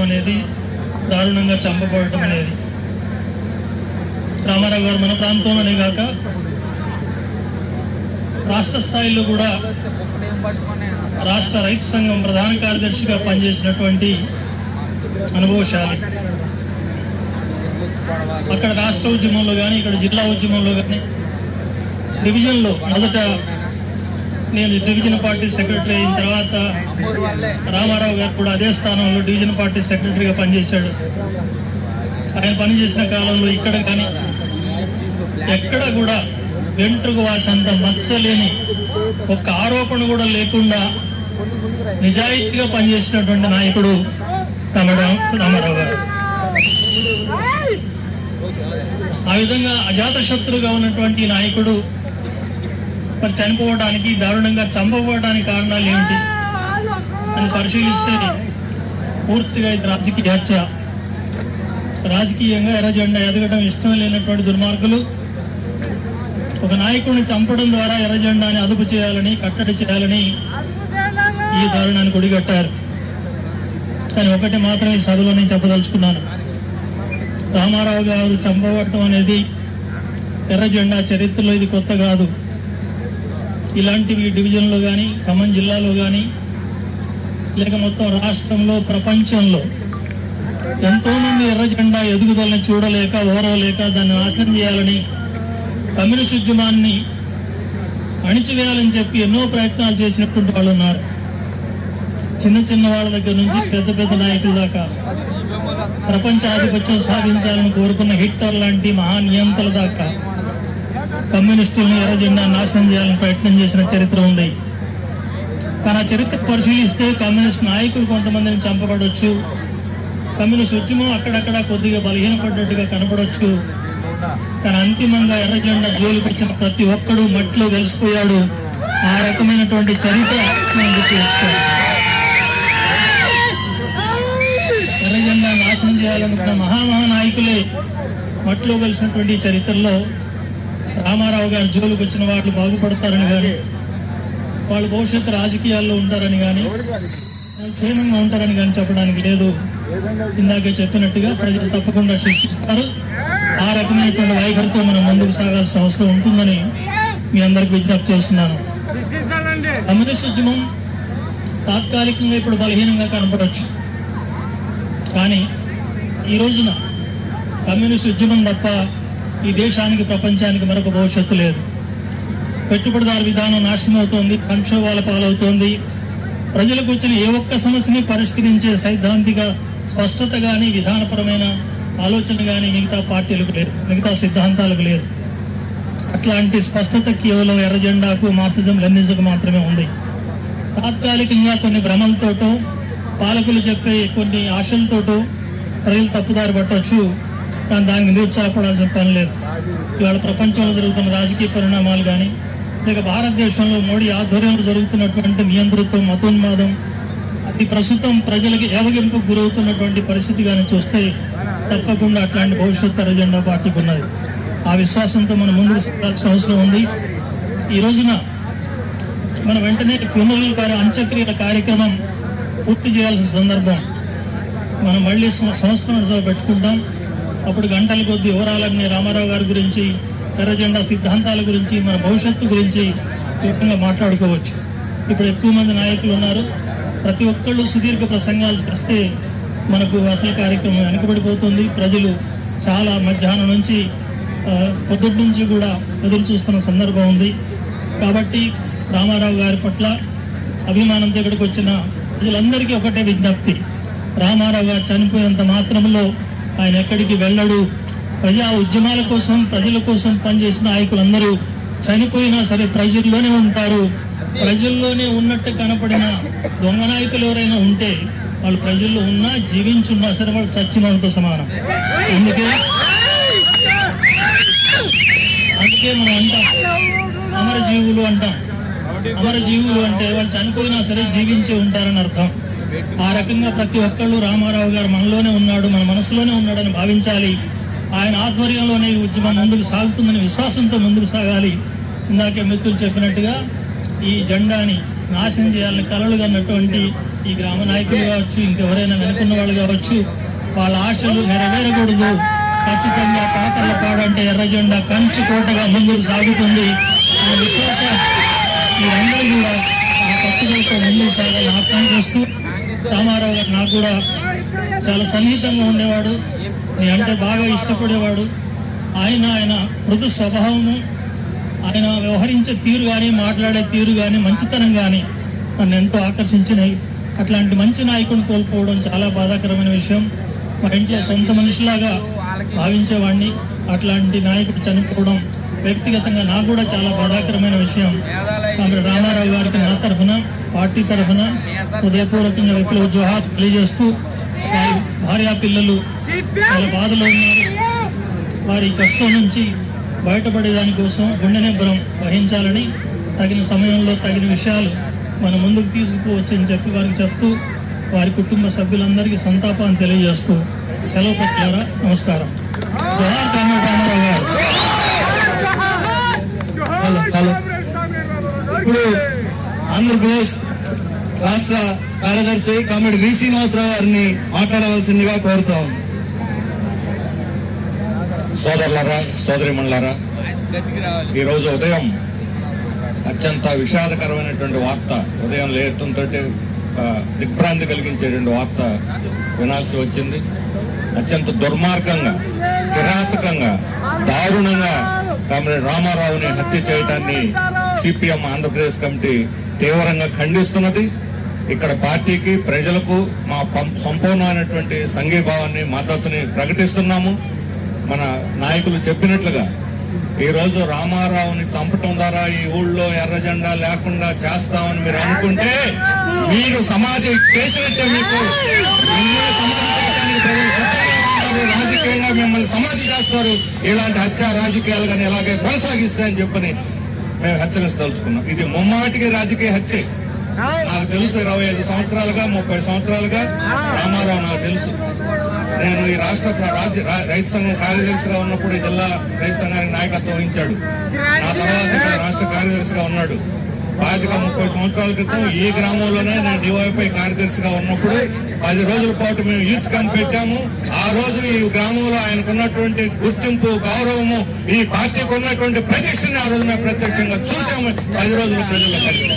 అనేది దారుణంగా చంపబడటం అనేది. రామారావు గారు మన ప్రాంతంలోనే కాక రాష్ట్ర స్థాయిలో కూడా రాష్ట్ర రైతు సంఘం ప్రధాన కార్యదర్శిగా పనిచేసినటువంటి అనుభవశాలి. అక్కడ రాష్ట్ర ఉద్యమంలో కానీ ఇక్కడ జిల్లా ఉద్యమంలో కానీ డివిజన్లో మొదట నేను డివిజన్ పార్టీ సెక్రటరీ అయిన తర్వాత రామారావు గారు కూడా అదే స్థానంలో డివిజన్ పార్టీ సెక్రటరీగా పనిచేశాడు. ఆయన పనిచేసిన కాలంలో ఇక్కడ కానీ ఎక్కడ కూడా వెంట్రుకు వాసంత మచ్చలేని ఒక్క ఆరోపణ కూడా లేకుండా నిజాయితీగా పనిచేసినటువంటి నాయకుడు రామారావు రామారావు గారు. ఆ విధంగా అజాతశత్రుగా ఉన్నటువంటి నాయకుడు మరి చనిపోవడానికి దారుణంగా చంపబోవడానికి కారణాలు ఏమిటి? అని పరిశీలిస్తే పూర్తిగా ఇది రాజకీయ హత్య రాజకీయంగా ఎర్ర జెండా ఎదగడం ఇష్టం లేనటువంటి దుర్మార్గులు ఒక నాయకుడిని చంపడం ద్వారా ఎర్ర జెండాని అదుపు చేయాలని కట్టడి చేయాలని ఈ దారుణాన్ని గుడిగట్టారు కానీ ఒకటి మాత్రం ఈ సభలో నేను చెప్పదలుచుకున్నాను. రామారావు గారు చంపబడటం అనేది ఎర్ర జెండా చరిత్రలో ఇది కొత్త కాదు. ఇలాంటివి డివిజన్లో కానీ ఖమ్మం జిల్లాలో కానీ లేక మొత్తం రాష్ట్రంలో ప్రపంచంలో ఎంతోమంది ఎర్ర జెండా ఎదుగుదలని చూడలేక ఓరవలేక దాన్ని నాశనం చేయాలని కమ్యూనిస్ట్ ఉద్యమాన్ని అణిచివేయాలని చెప్పి ఎన్నో ప్రయత్నాలు చేసినటువంటి వాళ్ళు ఉన్నారు. చిన్న చిన్న వాళ్ళ దగ్గర నుంచి పెద్ద పెద్ద నాయకుల దాకా ప్రపంచ ఆధిపత్యం సాధించాలని కోరుకున్న హిట్టర్ లాంటి మహానియంతల దాకా కమ్యూనిస్టులను ఎర్రజెండా నాశనం చేయాలని ప్రయత్నం చేసిన చరిత్ర ఉంది. కానీ ఆ చరిత్ర పరిశీలిస్తే కమ్యూనిస్ట్ నాయకులు కొంతమందిని చంపబడవచ్చు కమ్యూనిస్ట్ ఉద్యమం అక్కడక్కడ కొద్దిగా బలహీనపడ్డట్టుగా కనపడవచ్చు కానీ అంతిమంగా ఎర్రజెండా జోలికి వచ్చిన ప్రతి ఒక్కడు మట్టిలో కలిసిపోయాడు ఆ రకమైనటువంటి చరిత్ర మనం గుర్తు ఎర్రజెండా నాశనం చేయాలనుకున్న మహామహానాయకులే మట్టిలో కలిసినటువంటి చరిత్రలో రామారావు గారు జోలికి వచ్చిన వాళ్ళు బాగుపడతారని కానీ వాళ్ళు భవిష్యత్తు రాజకీయాల్లో ఉంటారని కానీ వాళ్ళు క్షేమంగా ఉంటారని కానీ చెప్పడానికి లేదు. ఇందాకే చెప్పినట్టుగా ప్రజలు తప్పకుండా శిక్షిస్తారు. ఆ రకమైనటువంటి వైఖరితో మనం ముందుకు సాగాల్సిన అవసరం ఉంటుందని మీ అందరికి విజ్ఞప్తి చేస్తున్నాను. కమ్యూనిస్ట్ ఉద్యమం తాత్కాలికంగా ఇప్పుడు బలహీనంగా కనపడవచ్చు కానీ ఈ రోజున కమ్యూనిస్ట్ ఉద్యమం తప్ప ఈ దేశానికి ప్రపంచానికి మరొక భవిష్యత్తు లేదు. పెట్టుబడిదారు విధానం నాశనం అవుతోంది సంక్షోభాల పాలవుతోంది. ప్రజలకు వచ్చిన ఏ ఒక్క సమస్యని పరిష్కరించే సైద్ధాంతిక స్పష్టత కానీ విధానపరమైన ఆలోచన కానీ మిగతా పార్టీలకు లేదు మిగతా సిద్ధాంతాలకు లేదు. అట్లాంటి స్పష్టత కేవలం ఎర్రజెండాకు మాసిజం మార్క్సిజం మాత్రమే ఉంది. తాత్కాలికంగా కొన్ని భ్రమలతోటో పాలకులు చెప్పే కొన్ని ఆశలతోటో ప్రజలు తప్పుదారి పట్టవచ్చు కానీ దానికి నిరుత్సాహపడాల్సిన పని లేదు. ఇవాళ ప్రపంచంలో జరుగుతున్న రాజకీయ పరిణామాలు కానీ లేక భారతదేశంలో మోడీ ఆధ్వర్యంలో జరుగుతున్నటువంటి నియంతృత్వం మతోన్మాదం అది ప్రస్తుతం ప్రజలకి ఏవగింపు గురవుతున్నటువంటి పరిస్థితి కానీ చూస్తే తప్పకుండా అట్లాంటి భవిష్యత్తు ఎజెండా పార్టీకి ఉన్నది. ఆ విశ్వాసంతో మనం ముందుకు సాగాల్సిన అవసరం ఉంది. ఈ రోజున మన వెంటనే ఫ్యూనరల్ కార్య అంత్యక్రియల కార్యక్రమం పూర్తి చేయాల్సిన సందర్భం. మనం మళ్ళీ సంవత్సరం పెట్టుకుంటాం. అప్పుడు గంటల కొద్ది వివరాలన్నీ రామారావు గారి గురించి ఎర్రజెండా సిద్ధాంతాల గురించి మన భవిష్యత్తు గురించి వివరంగా మాట్లాడుకోవచ్చు. ఇప్పుడు ఎక్కువ మంది నాయకులు ఉన్నారు. ప్రతి ఒక్కళ్ళు సుదీర్ఘ ప్రసంగాలు చేస్తే మనకు అసలు కార్యక్రమం వెనుకబడిపోతుంది. ప్రజలు చాలా మధ్యాహ్నం నుంచి పొద్దుటి నుంచి కూడా ఎదురు చూస్తున్న సందర్భం ఉంది. కాబట్టి రామారావు గారి పట్ల అభిమానంతో ఇక్కడికి వచ్చిన ప్రజలందరికీ ఒకటే విజ్ఞప్తి. రామారావు గారు చనిపోయినంత మాత్రంలో ఆయన ఎక్కడికి వెళ్ళడు. ప్రజా ఉద్యమాల కోసం ప్రజల కోసం పనిచేసిన నాయకులందరూ చనిపోయినా సరే ప్రజల్లోనే ఉంటారు. ప్రజల్లోనే ఉన్నట్టు కనపడిన దొంగ నాయకులు ఎవరైనా ఉంటే వాళ్ళు ప్రజల్లో ఉన్నా జీవించున్నా సరే వాళ్ళు చచ్చిన వాళ్ళతో సమానం. అందుకే అందుకే మనం అంటాం అమరజీవులు అంటాం. అమరజీవులు అంటే వాళ్ళు చనిపోయినా సరే జీవించే ఉంటారని అర్థం. ఆ రకంగా ప్రతి ఒక్కళ్ళు రామారావు గారు మనలోనే ఉన్నాడు మన మనసులోనే ఉన్నాడని భావించాలి. ఆయన ఆధ్వర్యంలోనే ఈ ఉద్యమం ముందుకు సాగుతుందని విశ్వాసంతో ముందుకు సాగాలి. ఇందాకే మిత్రులు చెప్పినట్టుగా ఈ జెండాని నాశనం చేయాలని కలలు కన్నటువంటి ఈ గ్రామ నాయకులు కావచ్చు ఇంకెవరైనా వెనుకున్న వాళ్ళు కావచ్చు వాళ్ళ ఆశలు నెరవేరకూడదు. ఖచ్చితంగా పాత్రల పాడంటే ఎర్ర జెండా కంచు కోటగా ముందుకు సాగుతుంది. ఆ విశ్వాసం మీరందరూ కూడా ఆ పట్టుదలతో ముందుకు సాగాలని ఆహ్వానం చేస్తూ రామారావు గారు నాకు కూడా చాలా సన్నిహితంగా ఉండేవాడు. నీ అంటే బాగా ఇష్టపడేవాడు. ఆయన ఆయన మృదు స్వభావము ఆయన వ్యవహరించే తీరు కానీ మాట్లాడే తీరు కానీ మంచితనం కానీ నన్ను ఎంతో ఆకర్షించినాయి. అట్లాంటి మంచి నాయకుడిని కోల్పోవడం చాలా బాధాకరమైన విషయం. మా ఇంట్లో సొంత మనిషిలాగా భావించేవాడిని అట్లాంటి నాయకుడు చనిపోవడం వ్యక్తిగతంగా నాకు కూడా చాలా బాధాకరమైన విషయం. ఆమె రామారావు గారికి నా తరఫున పార్టీ తరఫున హృదయపూర్వకంగా విప్లవ జోహార్ తెలియజేస్తూ వారి భార్యా పిల్లలు చాలా బాధలో ఉన్నారు. వారి కష్టం నుంచి బయటపడే దానికోసం గుండె వహించాలని తగిన సమయంలో తగిన విషయాలు మన ముందుకు తీసుకుపోవచ్చు అని చెప్పి వారికి చెప్తూ వారి కుటుంబ సభ్యులందరికీ సంతాపాన్ని తెలియజేస్తూ. సెలవు పెట్టారా? నమస్కారం. జవహర్ కామరాజ్ రామారావు గారు. ఇప్పుడు ఆంధ్రప్రదేశ్ రాష్ట్ర కార్యదర్శి కామెడి వి శ్రీనివాసరావు గారిని మాట్లాడవలసిందిగా కోరుతాం. సోదరులారా సోదరిమణులారా ఈరోజు ఉదయం అత్యంత విషాదకరమైనటువంటి వార్త ఉదయం లేతంతో దిగ్భ్రాంతి కలిగించేటువంటి వార్త వినాల్సి వచ్చింది. అత్యంత దుర్మార్గంగా కిరాతకంగా దారుణంగా కామ్రేడ్ రామారావుని హత్య చేయటాన్ని సిపిఎం ఆంధ్రప్రదేశ్ కమిటీ తీవ్రంగా ఖండిస్తున్నది. ఇక్కడ పార్టీకి ప్రజలకు మా పం- సంపూర్ణమైనటువంటి సంఘీభావాన్ని మద్దతుని ప్రకటిస్తున్నాము. మన నాయకులు చెప్పినట్లుగా ఈ రోజు రామారావుని చంపటం ద్వారా ఈ ఊళ్ళో ఎర్రజెండా లేకుండా చేస్తామని మీరు అనుకుంటే మీరు సమాజం చేసినట్టే మీకు. సమాజం రాజకీయంగా మిమ్మల్ని సమాధి చేస్తారు. ఇలాంటి హత్య రాజకీయాలు కానీ ఇలాగే కొనసాగిస్తాయని చెప్పని మేము హెచ్చరించదలుచుకున్నాం ఇది ముమ్మాటికి రాజకీయ హత్యే. నాకు తెలుసు ఇరవై ఐదు సంవత్సరాలుగా ముప్పై సంవత్సరాలుగా రామారావు నాకు తెలుసు. నేను ఈ రాష్ట్ర రాజ్య రైతు సంఘం కార్యదర్శిగా ఉన్నప్పుడు ఈ జిల్లా రైతు సంఘానికి నాయకత్వం వహించాడు. ఆ తర్వాత ఇక్కడ రాష్ట్ర కార్యదర్శిగా ఉన్నాడు. పాతిక ముప్పై సంవత్సరాల క్రితం ఈ గ్రామంలోనే నేను డివైఎఫ్ఐ కార్యదర్శిగా ఉన్నప్పుడు పది రోజుల పాటు మేము యూత్ క్యాంప్ పెట్టాము. ఆ రోజు ఈ గ్రామంలో ఆయనకున్నటువంటి గుర్తింపు గౌరవము ఈ పార్టీకి ఉన్నటువంటి ప్రతిష్టని ఆ రోజు మేము ప్రత్యక్షంగా చూసాము పది రోజుల ప్రజల్లో కలిసి